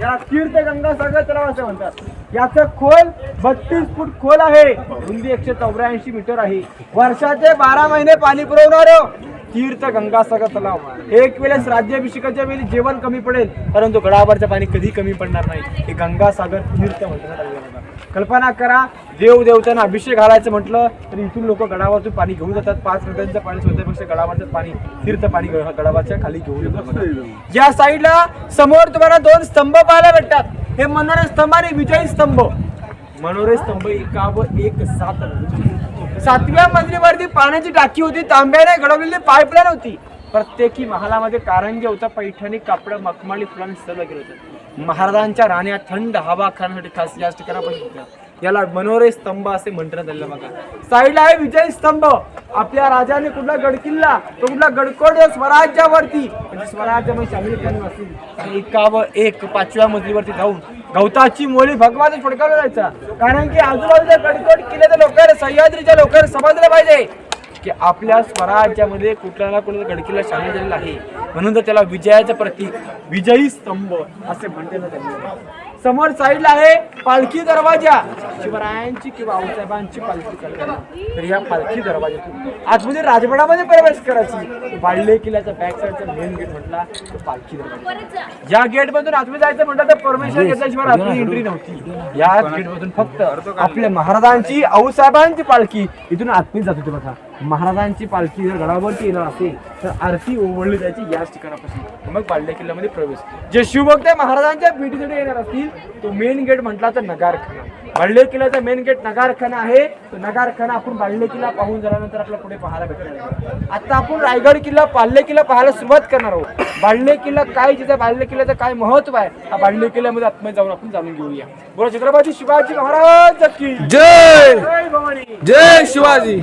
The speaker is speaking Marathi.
याला तीर्थ गंगासागर तलाव असं म्हणतात. याचं खोल बत्तीस फूट खोल आहे. रुंदी एकशे चौऱ्याऐंशी मीटर आहे. वर्षाचे बारा महिने पाणी पुरवणार तीर्थ गंगासागर तलाव. एक वेळेस राज्याभिषेकाच्या वेळी जेवण कमी पडेल परंतु गडावरचं पाणी कधी कमी पडणार नाही. हे गंगासागर तीर्थ म्हटलं कल्पना करा देव देवतांना अभिषेक घालायचं म्हटलं तर इथून लोक गडावरतून पाणी घेऊन जातात. पाच नद्यांचं पाणी स्वतःपेक्षा गडावरचं पाणी तीर्थ पाणी गडावरच्या खाली घेऊन येतात या साईडला समोर तुम्हाला दोन स्तंभ पाहायला भेटतात. हे मनोरे स्तंभ आणि विजयी स्तंभ. मनोरे स्तंभ एकावर एक सात. सातव्या मजलीवरती पाण्याची टाकी होती तांब्याने घडवलेली पाईपलाईन होती. प्रत्येकी महालामध्ये कारंजे होतं पैठणी कापड मखमाली फुलांनी सजवलं गेलं होतं. महाराजांच्या राण्या थंड हवा खाण्यासाठी खास या ठिकाणापासून होत्या. याला मनोरे स्तंभ असे म्हणण्यात आलेलं बघा. साईडला आहे विजय स्तंभ. आपल्या राजाने कुठला गडकिल्ला तो कुठला गडकोट स्वराज्यावरती. म्हणजे स्वराज्यामध्ये सामील एकावर एक पाचव्या मजलीवरती जाऊन गवताची मोळी भगवान फडकावला जायचा. कारण की आजूबाजूच्या गडकोट किल्ल्याच्या लोकांना सह्याद्रीच्या लोकांना समजलं पाहिजे. की आपल्या स्वराज्यामध्ये कुठल्या ना कुठला गडकिल्ला शामिल झालेला आहे. म्हणून तर त्याला विजयाचं प्रतीक विजयी स्तंभ असे म्हणते ना त्यांनी. समोर साईडला आहे. पालखी दरवाजा. शिवरायांची किंवा आऊसाहेबांची पालखी तर या पालखी दरवाजातून आतमध्ये राजवाडामध्ये प्रवेश करायची. बाळले किल्ल्याचा बॅक साईडचा मेन गेट म्हटला पालखी दरवाजा. या गेट मधून आतमध्ये जायचं म्हटलं तर परमेश्वर घेतल्याशिवाय आतमध्ये एंट्री नव्हती. या गेट मधून फक्त आपल्या महाराजांची आऊसाहेबांची पालखी इथून आतमध्ये जात होती बघा. महाराजांची पालखी जर गडावरती येणार असेल तर आरती ओवळली जायची याच ठिकाणापासून मग बाल्य किल्ल्यामध्ये प्रवेश. जे शिवभक्त महाराजांच्या भेटीसाठी येणार असतील तो मेन गेट म्हटला तर नगारखाना. बाल्य किल्ल्याचा मेन गेट नगारखाना आहे. तो नगारखाना आपण बाल्य किल्ला पाहून झाल्यानंतर आपल्याला पुढे पाहायला भेटणार आता आपण रायगड किल्ला बाल्य किल्ला पाहायला सुरुवात करणार आहोत. बाल्य किल्ला काय जिथे बाल्य किल्ल्याचं काय महत्त्व आहे हा बाल्य किल्ल्यामध्ये आतमध्ये जाऊन आपण जाणून घेऊया. बोला छत्रपती शिवाजी महाराज की. जय! जय भवानी. जय शिवाजी.